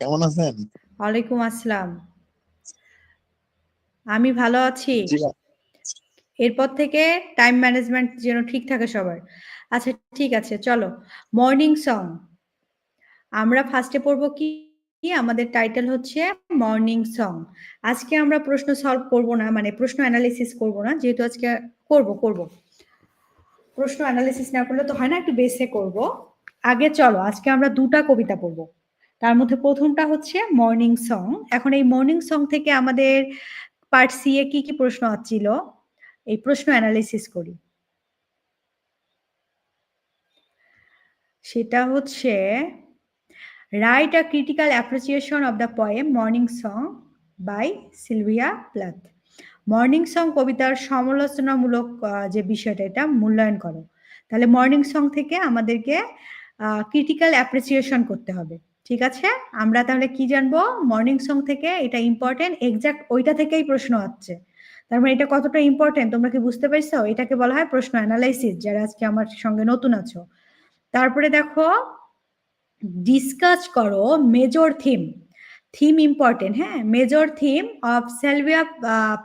কেমন আছেন? ওয়ালাইকুম আসসালাম। আমি ভালো আছি। এরপর থেকে টাইম ম্যানেজমেন্ট যেন ঠিক থাকে সবার। আচ্ছা ঠিক আছে চলো। মর্নিং সং আমরা ফার্স্টে পড়ব কি? আমাদের টাইটেল হচ্ছে মর্নিং সং আজকে আমরা প্রশ্ন সলভ করব না মানে প্রশ্ন অ্যানালিসিস করব না যেহেতু আজকে করব করব। প্রশ্ন অ্যানালিসিস না করলে তো হয় না একটু বেসে করব। আগে চলো আজকে আমরা দুটা কবিতা পড়ব। তার মধ্যে প্রথমটা হচ্ছে মর্নিং সং এখন এই মর্নিং সং থেকে আমাদের পার্ট সি এ কি কি প্রশ্ন আসছিল? এই প্রশ্ন অ্যানালিসিস করি। সেটা হচ্ছে write a critical appreciation of the poem morning song by Sylvia Plath morning song কবিতার সমালোচনামূলক যে বিষয়টা, এটা মূল্যায়ন করো। তাহলে মর্নিং সং থেকে আমাদেরকে ক্রিটিক্যাল অ্যাপ্রিসিয়েশন করতে হবে। ঠিক আছে? আমরা তাহলে কি জানব? মর্নিং সং থেকে এটা ইম্পর্টেন্ট এক্সাক্ট ওইটা থেকেই প্রশ্ন হচ্ছে তার মানে এটা কতটা ইম্পর্টেন্ট তোমরা কি বুঝতে পারছ? এটাকে বলা হয় প্রশ্ন অ্যানালাইসিস যারা আজকে আমার সঙ্গে নতুন আছো। তারপরে দেখো ডিসকাস করো মেজর থিম থিম ইম্পর্টেন্ট হ্যাঁ? মেজর থিম অফ সেলভিয়া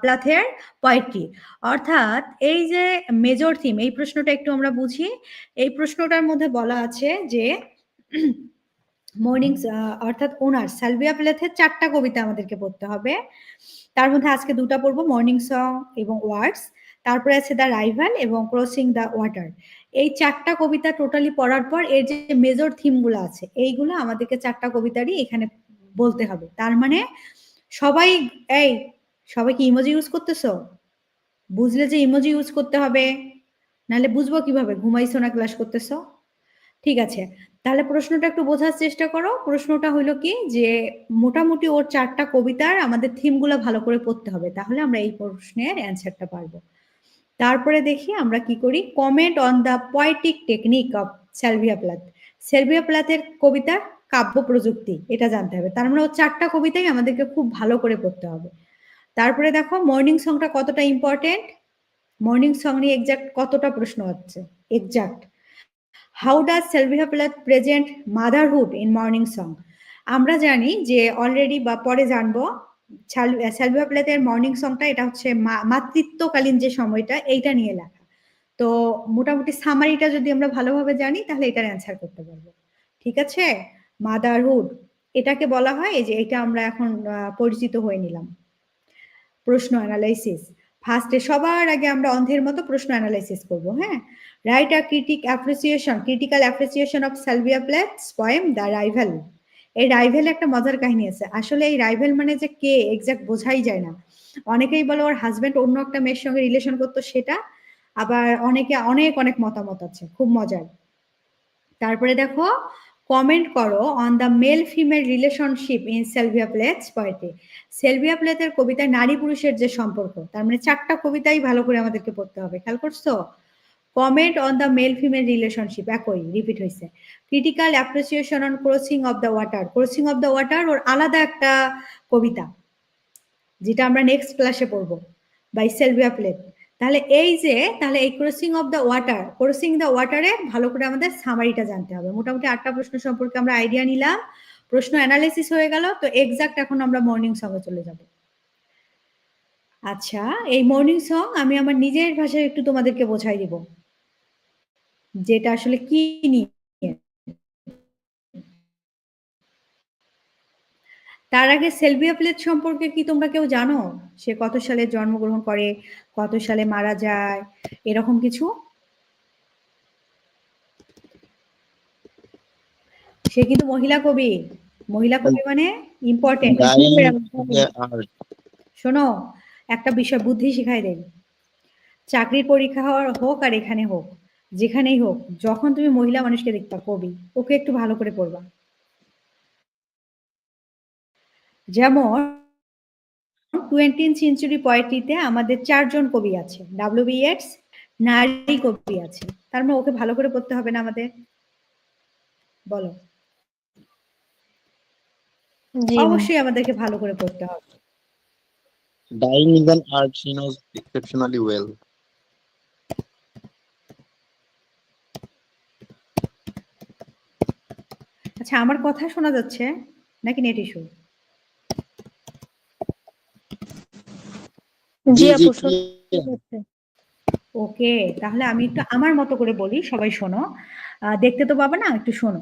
প্লাথের পয়েট্রি অর্থাৎ এই যে মেজর থিম এই প্রশ্নটা একটু আমরা বুঝি। এই প্রশ্নটার মধ্যে বলা আছে যে মর্নিং অর্থাৎ ওনার, সালভিয়া প্লেথের চারটা কবিতা আমাদেরকে পড়তে হবে। তার মধ্যে আজকে দুটা পড়ব মর্নিং সং এবং ওয়ার্ডস তারপরে আছে দ্য রাইভাল এবং ক্রসিং দ্য ওয়াটার এই চারটা কবিতা টোটালি পড়ার পর এর যে মেজর থিমগুলো আছে, এইগুলো আমাদেরকে চারটা কবিতারই এখানে বলতে হবে। তার মানে সবাই, এই, সবাই কি ইমোজি ইউজ করতেছো? বুঝলে যে ইমোজি ইউজ করতে হবে। নাহলে বুঝব কীভাবে? ঘুমাইছো না ক্লাস করতেছো? ঠিক আছে। তাহলে প্রশ্নটা একটু বোঝার চেষ্টা করো। প্রশ্নটা হলো কি যে, মোটামুটি ওর চারটা কবিতার আমাদের থিমগুলো ভালো করে পড়তে হবে, তাহলে আমরা এই প্রশ্নের অ্যান্সারটা পারব। তারপরে দেখি আমরা কি করি। Comment on the poetic technique of Sylvia Plath Sylvia প্লাথের কবিতার কাব্য প্রযুক্তি, এটা জানতে হবে। তার মানে ওর চারটা কবিতাই আমাদেরকে খুব ভালো করে পড়তে হবে। তারপরে দেখো মর্নিং সংটা কতটা ইম্পর্টেন্ট মর্নিং সং নিয়ে এক্সাক্ট কতটা প্রশ্ন হচ্ছে? Exact how does Sylvia Plath present motherhood in morning song আমরা জানি যে অলরেডি বা পরে জানব সেলভিয়া প্লেতের মর্নিং সংটা এটা হচ্ছে মাতৃত্বকালীন যে সময়টা, এইটা নিয়ে লেখা। তো মোটামুটি সামারিটা যদি আমরা ভালোভাবে জানি, তাহলে এটার অ্যান্সার করতে পারব। ঠিক আছে? মাদারহুড এটাকে বলা হয় এই যে এটা আমরা এখন পরিচিত হয়ে নিলাম। প্রশ্ন অ্যানালাইসিস ফার্স্টে সবার আগে আমরা অন্ধের মতো প্রশ্ন অ্যানালাইসিস করব হ্যাঁ? Write a critic appreciation critical appreciation of Sylvia Plath's poem the rival এই রাইভেল একটা মজার কাহিনী আছে। আসলে এই রাইভেল মানে যে কে এক্সাক্ট বোঝাই যায় না। অনেকেই বলে ওর হাজবেন্ড অন্য একটা মেয়ের সঙ্গে রিলেশন করতো সেটা। আবার অনেকে অনেক অনেক মতামত আছে। খুব মজার। তারপরে দেখো কমেন্ট করো on the male female relationship in Sylvia Plath's poetry Sylvia প্লেতের কবিতায় নারী পুরুষের যে সম্পর্ক, তার মানে চারটা কবিতাই ভালো করে আমাদেরকে পড়তে হবে। খেয়াল করছ? Comment on the male female relationship একই রিপিট হয়েছে। Critical appreciation on crossing of the water crossing of the water ওর আলাদা একটা কবিতা, যেটা আমরা নেক্সট ক্লাসে পড়ব বাই সেলভিয়া প্লেট তাহলে এই যে, তাহলে এই crossing of the water crossing the ওয়াটারে ভালো করে আমাদের সামারিটা জানতে হবে। মোটামুটি আটটা প্রশ্ন সম্পর্কে আমরা আইডিয়া নিলাম, প্রশ্ন অ্যানালাইসিস হয়ে গেল, তো এক্সাক্ট এখন আমরা মর্নিং সঙ্গে চলে যাব। আচ্ছা এই মর্নিং সং আমি আমার নিজের ভাষায় একটু তোমাদেরকে বোঝাই দিব। যেটা আসলে কি নিয়ে? তার আগে সেলভিয়া প্লেট সম্পর্কে কি তোমরা কেউ জানো? সে কত সালে জন্মগ্রহণ করে কত সালে মারা যায় এরকম কিছু? সে কিন্তু মহিলা কবি। মহিলা কবি মানে ইম্পর্টেন্ট শোনো একটা বিষয় বুদ্ধি শিখাই দেয় চাকরির পরীক্ষা হওয়ার হোক আর এখানে হোক যেখানেই হোক যখন তুমি মহিলা মানুষকে দেখবা কবি ওকে একটু ভালো করে পড়বা। যেমন টোয়েন্টিন সেঞ্চুরি পয়েট্রিতে আমাদের চারজন কবি আছে ডাব্লিউ বিএডস নারী কবি আছে। তার মানে ওকে ভালো করে পড়তে হবে না আমাদের? বলো। অবশ্যই আমাদেরকে ভালো করে পড়তে হবে। Dying is an art she knows exceptionally well. আচ্ছা আমার কথা শোনা যাচ্ছে? নাকি নেট ইস্যু জি আপু ওকে তাহলে আমি একটু আমার মতো করে বলি সবাই শোনো। দেখতে তো পাবে না একটু শোনো।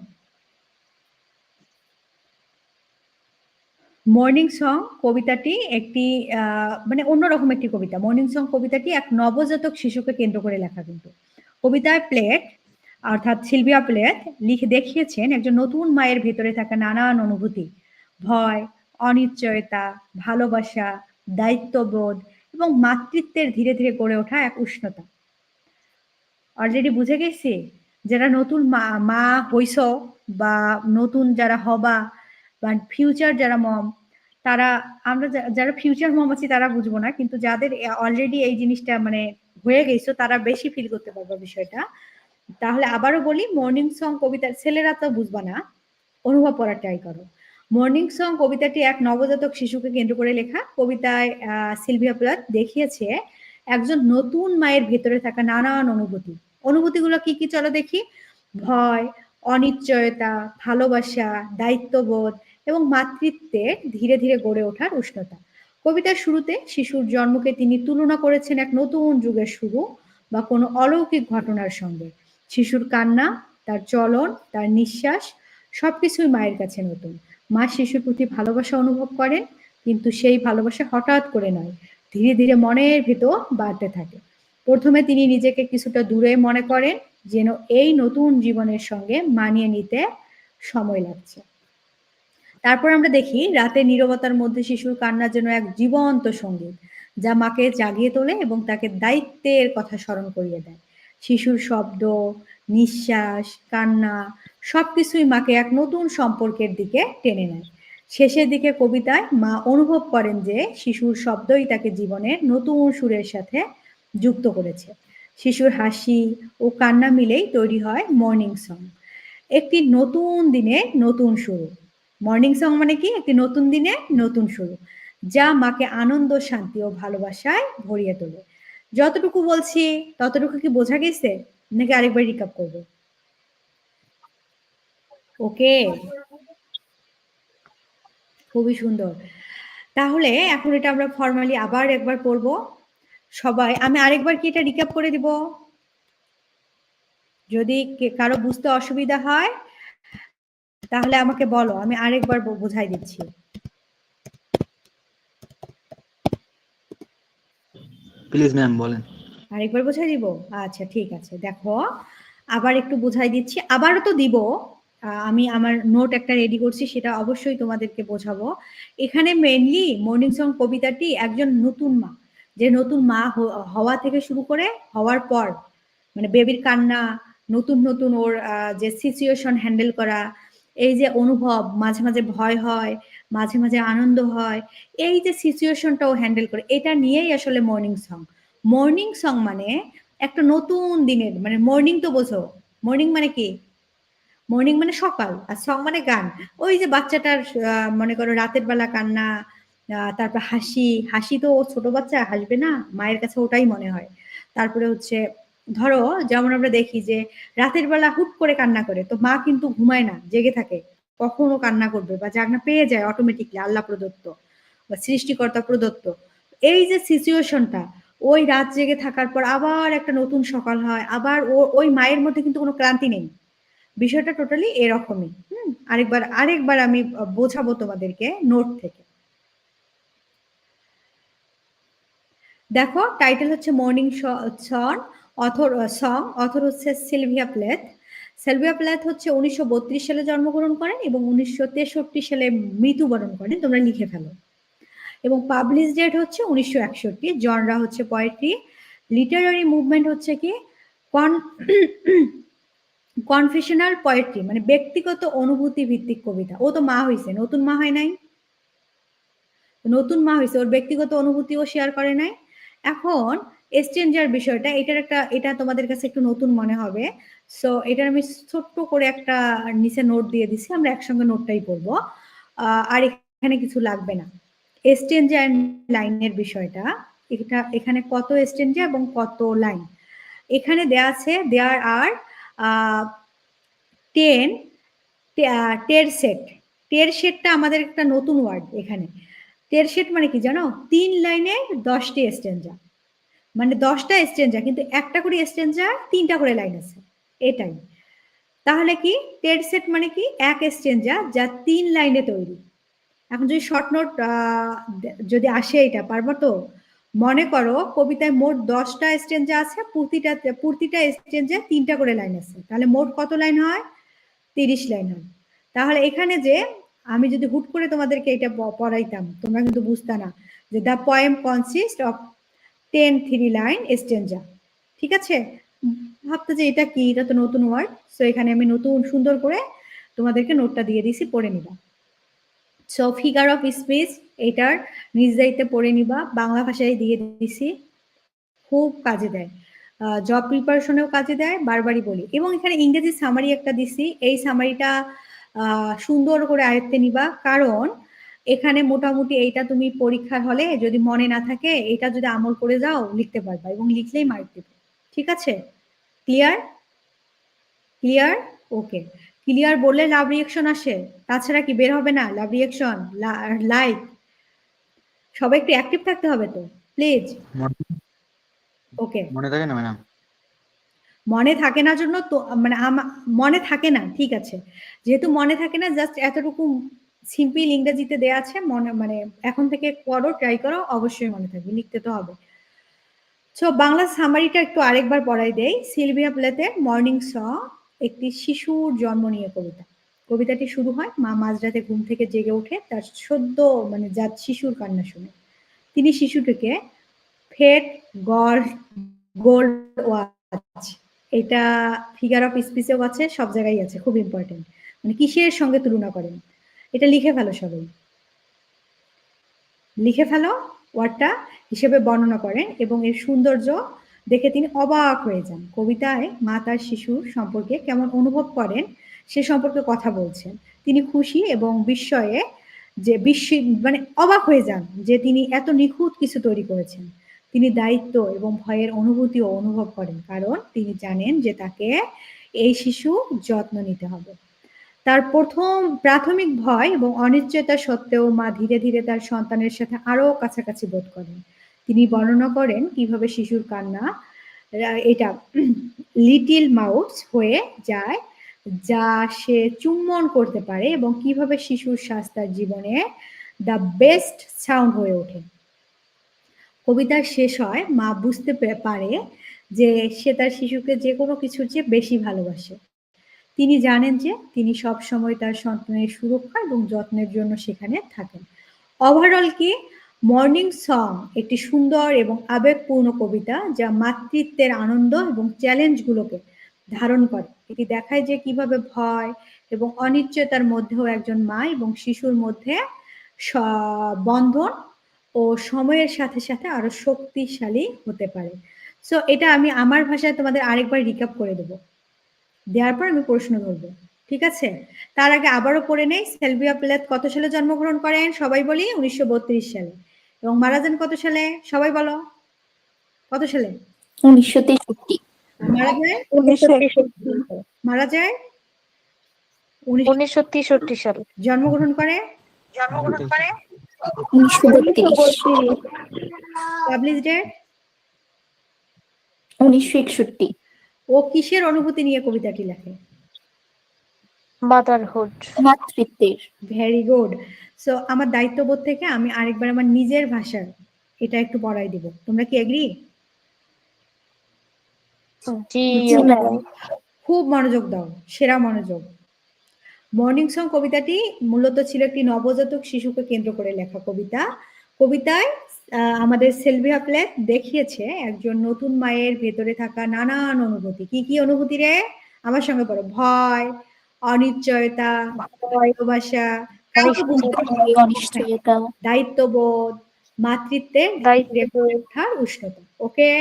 মর্নিং সং কবিতাটি একটি আহ, মানে অন্যরকম একটি কবিতা। মর্নিং সং কবিতাটি এক নবজাতক শিশুকে কেন্দ্র করে লেখা কিন্তু। কবিতায় প্লেট অর্থাৎ সিলভিয়া প্লেট লিখে, দেখিয়েছেন একজন নতুন মায়ের ভেতরে থাকা নানান অনুভূতি। ভয়, অনিশ্চয়তা, ভালোবাসা, দায়িত্ববোধ এবং মাতৃত্বের ধীরে ধীরে গড়ে ওঠা এক উষ্ণতা। অলরেডি বুঝে গেছি? যারা নতুন মা মা হইছ বা নতুন যারা হবা বা ফিউচার যারা মম তারা, আমরা যারা ফিউচার মম আছি তারা বুঝব না, কিন্তু যাদের অলরেডি এই জিনিসটা মানে হয়ে গেছো, তারা বেশি ফিল করতে পারবে বিষয়টা। তাহলে আবারও বলি মর্নিং সং কবিতার ছেলেরা তো বুঝবা না, অনুভব করার ট্রাই করো। মর্নিং সং কবিতাটি এক নবজাতক শিশুকে কেন্দ্র করে লেখা। কবিতায় সিলভিয়া প্লাথ দেখিয়েছে, একজন নতুন মায়ের ভেতরে থাকা নানান অনুভূতি। অনুভূতিগুলো কি কি চলো দেখি? ভয়, অনিশ্চয়তা, ভালোবাসা, দায়িত্ববোধ এবং মাতৃত্বের ধীরে ধীরে গড়ে ওঠার উষ্ণতা। কবিতার শুরুতে শিশুর জন্মকে তিনি তুলনা করেছেন এক নতুন যুগের শুরু বা কোনো অলৌকিক ঘটনার সঙ্গে। শিশুর কান্না, তার চলন, তার নিঃশ্বাস, সবকিছুই মায়ের কাছে নতুন। মা শিশুর প্রতি ভালোবাসা অনুভব করেন, কিন্তু সেই ভালোবাসা হঠাৎ করে নয়, ধীরে ধীরে মনের ভেতর বাড়তে থাকে। প্রথমে তিনি নিজেকে কিছুটা দূরে মনে করেন, যেন এই নতুন জীবনের সঙ্গে মানিয়ে নিতে সময় লাগছে। তারপর আমরা দেখি, রাতে নীরবতার মধ্যে শিশুর কান্না যেন এক জীবন্ত সংগীত, যা মাকে জাগিয়ে তোলে এবং তাকে দায়িত্বের কথা স্মরণ করিয়ে দেয়। শিশুর শব্দ, নিঃশ্বাস, কান্না, সবকিছুই মাকে এক নতুন সম্পর্কের দিকে টেনে নেয়। শেষের দিকে কবিতায় মা অনুভব করেন যে শিশুর শব্দই তাকে জীবনের নতুন সুরের সাথে যুক্ত করেছে। শিশুর হাসি ও কান্না মিলেই তৈরি হয় মর্নিং সং। একটি নতুন দিনে নতুন শুরু। মর্নিং সং মানে কি? একটি নতুন দিনে নতুন শুরু, যা মাকে আনন্দ, শান্তি ও ভালোবাসায় ভরিয়ে তোলে। যতটুকু বলছি, ততটুকু কি বোঝা গেছে? নাকি আরেকবার রিকাপ করব? ওকে খুবই সুন্দর। তাহলে এখন এটা আমরা ফর্মালি আবার একবার করব সবাই, আমি আরেকবার কি এটা রিক্যাপ করে দিব? যদি কারও বুঝতে অসুবিধা হয়, তাহলে আমাকে বলো, আমি আরেকবার বোঝাই দিচ্ছি। প্লিজ ম্যাম বলেন। আরেকবার বোঝাই দিব? আচ্ছা ঠিক আছে। দেখো, আবার একটু বোঝাই দিচ্ছি। আবারও তো দিব। আমি আমার নোট একটা রেডি করছি, সেটা অবশ্যই তোমাদেরকে বোঝাবো। এখানে মেইনলি মর্নিং সং কবিতাটি একজন নতুন মা, যে নতুন মা হওয়া থেকে শুরু করে হওয়ার পর মানে বেবির কান্না, নতুন নতুন ওর যে সিচুয়েশন হ্যান্ডেল করা, এই যে অনুভব, মাঝে মাঝে ভয় হয় মাঝে মাঝে আনন্দ হয়। এই যে সিচুয়েশনটাও হ্যান্ডেল করে, এটা নিয়েই আসলে মর্নিং সং মর্নিং সং মানে একটা নতুন দিনের মানে মর্নিং তো বোঝো। মর্নিং মানে কি? মর্নিং মানে সকাল, আর সং মানে গান। ওই যে বাচ্চাটার মনে করো রাতের বেলা কান্না তারপর হাসি। হাসি তো ও ছোট বাচ্চা, হাসবে না? মায়ের কাছে ওটাই মনে হয়। তারপরে হচ্ছে, ধরো যেমন আমরা দেখি যে রাতের বেলা হুট করে কান্না করে, তো মা কিন্তু ঘুমায় না, জেগে থাকে। কখনো কান্না করবে বা জাগনা পেয়ে যায় অটোমেটিকলি আল্লাহ প্রদত্ত বা সৃষ্টিকর্তা প্রদত্ত। এই যে সিচুয়েশনটা ওই রাত জেগে থাকার পর আবার একটা নতুন সকাল হয়, আবার ওই মায়ের মধ্যে কিন্তু কোনো ক্লান্তি নেই। বিষয়টা টোটালি এরকমই, হুম? আরেকবার আরেকবার আমি বোঝাবো তোমাদেরকে নোট থেকে। দেখো টাইটেল হচ্ছে morning song author song author হচ্ছে সিলভিয়া প্লেথ সিলভিয়া প্লেথ হচ্ছে উনিশশো সালে জন্মগ্রহণ করেন এবং উনিশশো সালে মৃত্যুবরণ করেন, তোমরা লিখে ফেলো। এবং পাবলিশ ডেট হচ্ছে উনিশশো একষট্টি জনরা হচ্ছে পোয়েট্রি লিটারারি মুভমেন্ট হচ্ছে কি? কন কনফেশনাল পয়েট্রি মানে ব্যক্তিগত অনুভূতি ভিত্তিক কবিতা। ও তো মা হয়েছে নতুন মা হয় নাই? নতুন মা হয়েছে ওর ব্যক্তিগত অনুভূতিও শেয়ার করে নাই। এখন এক্সচেঞ্জার বিষয়টা, এটার একটা, এটা তোমাদের কাছে একটু নতুন মনে হবে। সো এটার আমি ছোট্ট করে একটা নিচে নোট দিয়ে দিছি, আমরা একসঙ্গে নোটটাই পড়ব। আর এখানে কিছু লাগবে না। এক্সচেঞ্জার লাইনের বিষয়টা, এটা, এখানে কত এক্সচেঞ্জার এবং কত লাইন এখানে দেয়া আছে দেয়ার আর টেন টের সেট টের সেটটা আমাদের একটা নতুন ওয়ার্ড এখানে। টের সেট মানে কি জানো? তিন লাইনে দশটি এক্সচেঞ্জা মানে দশটা এক্সচেঞ্জা কিন্তু একটা করে এক্সচেঞ্জার তিনটা করে লাইন আছে, এটাই। তাহলে কি টের সেট মানে কি, এক এক্সচেঞ্জা যা তিন লাইনে তৈরি। এখন যদি শর্ট নোট যদি আসে এটা, পারব তো? মনে করো কবিতায় মোট দশটা এক্সচেঞ্জা আছে, প্রতিটা প্রতিটা এক্সচেঞ্জে তিনটা করে লাইন আছে। তাহলে মোট কত লাইন হয়? তিরিশ লাইন হয়। তাহলে এখানে যে আমি যদি হুট করে তোমাদেরকে এটা পড়াইতাম, তোমরা কিন্তু বুঝতা না, যে the poem consist of ten three line এক্সচেঞ্জা ঠিক আছে? ভাবতে যে এটা কি? এটা তো নতুন ওয়ার্ড সো এখানে আমি নতুন সুন্দর করে তোমাদেরকে নোটটা দিয়ে দিছি পড়ে নিবা। সো ফিগার অফ স্পিচ এটার নিজ দায়িত্বে পড়ে নিবা, বাংলা ভাষায় দিয়ে দিছি খুব কাজে দেয়। জব প্রিপারেশনেও কাজে দেয়, বারবারই বলি। এবং এখানে ইংরেজি সামারি একটা দিছি, এই সামারিটা সুন্দর করে আয়ত্তে নিবা, কারণ এখানে মোটামুটি এইটা তুমি পরীক্ষার হলে যদি মনে না থাকে এটা যদি আমল করে যাও লিখতে পারবা এবং লিখলেই মার্ক দেবে। ঠিক আছে? ক্লিয়ার ক্লিয়ার ওকে ক্লিয়ার বললে লাভ রিয়েকশন আসে। তাছাড়া কি বের হবে না? লাভ রিয়েকশন লাইক সবাই একটু অ্যাক্টিভ থাকতে হবে তো? প্লিজ ওকে মনে থাকে না ম্যাডাম? মনে থাকে না জন্য তো মানে মনে থাকে না ঠিক আছে। যেহেতু মনে থাকে না জাস্ট এতটুকু সিম্পল ইংরেজিতে দেয়া আছে, মনে মানে এখন থেকে করো ট্রাই করো, অবশ্যই মনে থাকবে, লিখতে তো হবে। সো বাংলা সামারিটা একটু আরেকবার পড়াই দেই। সিলভিয়া প্লেতে মর্নিং স, একটি শিশুর জন্ম নিয়ে কবিতা। কবিতাটি শুরু হয়, মা মাঝরাতে ঘুম থেকে জেগে ওঠে তার সদ্য মানে জাত শিশুর কান্না শুনে। তিনি শিশুটিকে ফেট, গড়, গোল্ড ওয়াচ, এটা ফিগার অফ স্পিচেও আছে, সব জায়গায় আছে, খুব ইম্পর্টেন্ট মানে কিসের সঙ্গে তুলনা করেন? এটা লিখে ফেলো সবাই। লিখে ফেলো ওয়ার্ডটা হিসেবে বর্ণনা করেন এবং এর সৌন্দর্য দেখে তিনি অবাক হয়ে যান। কবিতায় মা তার শিশুর সম্পর্কে কেমন অনুভব করেন সে সম্পর্কে কথা বলছেন। তিনি খুশি এবং বিস্ময়ে যে বিশ্ব মানে অবাক হয়ে যান যে তিনি এত নিখুঁত কিছু তৈরি করেছেন। তিনি দায়িত্ব এবং ভয়ের অনুভূতিও অনুভব করেন, কারণ তিনি জানেন যে তাকে এই শিশু যত্ন নিতে হবে। তার প্রথম প্রাথমিক ভয় এবং অনিশ্চয়তা সত্ত্বেও মা ধীরে ধীরে তার সন্তানের সাথে আরও কাছাকাছি বোধ করেন। তিনি বর্ণনা করেন কীভাবে শিশুর কান্না এটা লিটিল মাউথ হয়ে যায়, যা সে চুম্বন করতে পারে এবং কীভাবে শিশুর শ্বাস তার জীবনে দ্য বেস্ট সাউন্ড হয়ে ওঠে। কবিতার শেষ হয়, মা বুঝতে পারে যে সে তার শিশুকে যে কোনো কিছুর চেয়ে বেশি ভালোবাসে। তিনি জানেন যে তিনি সব সময় তার সন্তানের সুরক্ষা এবং যত্নের জন্য সেখানে থাকেন। ওভারঅল কি? মর্নিং সং একটি সুন্দর এবং আবেগপূর্ণ কবিতা যা মাতৃত্বের আনন্দ এবং চ্যালেঞ্জগুলোকে ধারণ করে। এটি দেখায় যে কীভাবে ভয় এবং অনিশ্চয়তার মধ্যেও একজন মা এবং শিশুর মধ্যে বন্ধন ও সময়ের সাথে সাথে আরও শক্তিশালী হতে পারে। সো এটা আমি আমার ভাষায় তোমাদের আরেকবার রিকাপ করে দেবো। দেওয়ার পর আমি প্রশ্ন ধরবো ঠিক আছে? তার আগে আবারও পড়ে নেই সেলভিয়া প্লেথ কত সালে জন্মগ্রহণ করেন? সবাই বলি উনিশশো সালে। এবং মারা যান কত সালে? সবাই বলো। কত সালে? উনিশশো তেষট্টি। মারা যায় উনিশশো তেষট্টি। মারা যায় উনিশ উনিশশো তেষট্টি সাল। জন্মগ্রহণ করে? Publish date? উনিশশো একষট্টি। ও কিসের অনুভূতি নিয়ে কবিতাটি লেখে? মাদারহুড মাতৃত্বের। ভেরি গুড সো আমার দায়িত্ববোধ থেকে আমি আরেকবার আমার নিজের ভাষার এটা একটু পড়াই দিব। তোমরা কি এগ্রি। খুব মনোযোগ দাও সেরা মনোযোগ। মর্নিং সং কবিতাটি মূলত ছিল একটি নবজাতক শিশুকে কেন্দ্র করে লেখা কবিতা। কবিতায় আমাদের সেলভিয়া প্লেট দেখিয়েছে একজন নতুন মায়ের ভেতরে থাকা নানান অনুভূতি। কি কি অনুভূতি রে? আমার সঙ্গে পড়ো। ভয় অনিশ্চয়তা ভালোবাসা দায়িত্ববোধ মাতৃত্বের ওঠার উষ্ণতা। ওকে?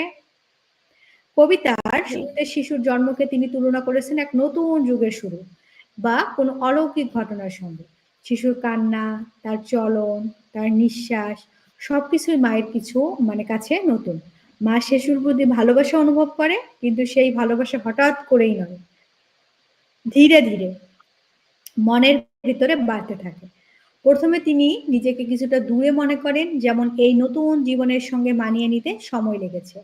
কবিতার শুরুতে শিশুর জন্মকে তিনি তুলনা করেছেন এক নতুন যুগের শুরু বা কোনো অলৌকিক ঘটনার সঙ্গে। শিশুর কান্না তার চলন তার নিঃশ্বাস সবকিছুই মায়ের কিছু মানে কাছে নতুন। মা শিশুর প্রতি ভালোবাসা অনুভব করে, কিন্তু সেই ভালোবাসা হঠাৎ করেই নয়। ধীরে ধীরে মনের ভিতরে বাড়তে থাকে। প্রথমে তিনি নিজেকে কিছুটা দূরে মনে করেন, যেমন এই নতুন জীবনের সঙ্গে মানিয়ে নিতে সময় লেগেছে।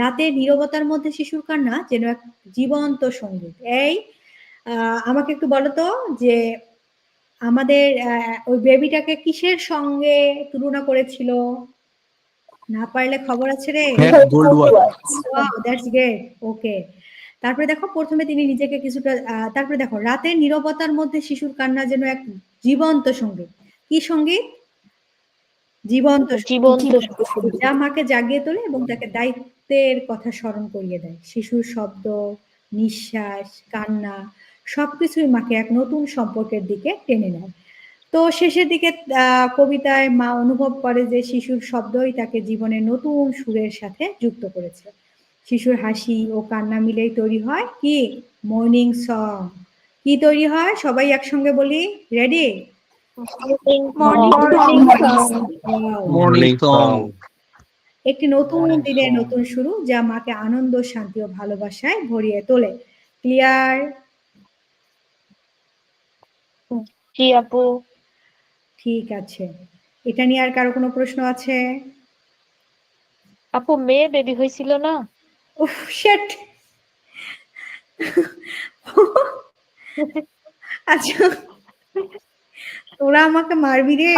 রাতে নীরবতার মধ্যে শিশুর কান্না যেন এক জীবন্ত সংগীত। এই আমাকে একটু বলো তো যে আমাদের আহ, ওই বেবিটাকে কিসের সঙ্গে তুলনা করেছিল? না পারলে খবর আছে রে। দ্যাটস গ্রেট ওকে তারপরে দেখো প্রথমে তিনি নিজেকে কিছুটা তারপরে দেখো রাতের নীরবতার মধ্যে শিশুর কান্না যেন এক জীবন্ত সংগীত। কি সংগীত? জীবন্ত সংগীত। জীবন্ত যা মাকে জাগিয়ে তোলে এবং তাকে দায়িত্বের কথা স্মরণ করিয়ে দেয়। শিশুর শব্দ নিঃশ্বাস কান্না সবকিছুই মাকে এক নতুন সম্পর্কের দিকে টেনে নেয়। তো শেষের দিকে আহ, কবিতায় মা অনুভব করে যে শিশুর শব্দই তাকে জীবনের নতুন সুরের সাথে যুক্ত করেছে। শিশুর হাসি ও কান্না মিলেই তৈরি হয় কি? Morning song. কি তৈরি হয়? সবাই একসঙ্গে বলি রেডি? একটি নতুন দিনের নতুন শুরু যা মাকে আনন্দ শান্তি ও ভালোবাসায় ভরিয়ে তোলে। ক্লিয়ার? জি আপু। ঠিক আছে। এটা নিয়ে আর কারও কোনো প্রশ্ন আছে? আপু মেয়ে বেবি হয়েছিল না? উফ শেট আচ্ছা তোরা আমাকে মারবি রে?